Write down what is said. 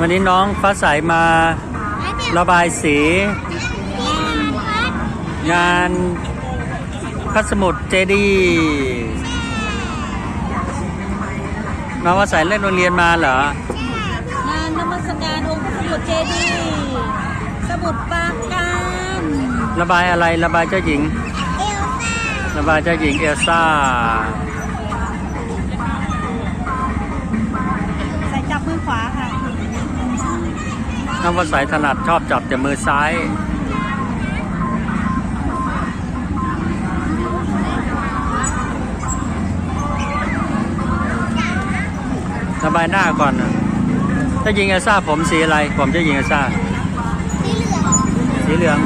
วันนี้น้องฟ้าใสมาระบายสี งานพระสมุดเจดีย์น้องฟ้าใสเล่นโรงเรียนมาเหรองานนมัสการองค์พระสมุทรเจดีย์สมุทรปราการระบายอะไรระบายเจ้าหญิงเอล ซ่าระบายเจ้าหญิงเอลซ่าใส่จับมือขวาค่ะน้องฟ้าใสถนัดชอบจับแต่มือซ้ายระบายหน้าก่อนนะเจ้าหญิงเอลซ่าผมสีอะไร ผมเจ้าหญิงเอลซ่า สีเหลือง สีเหลือง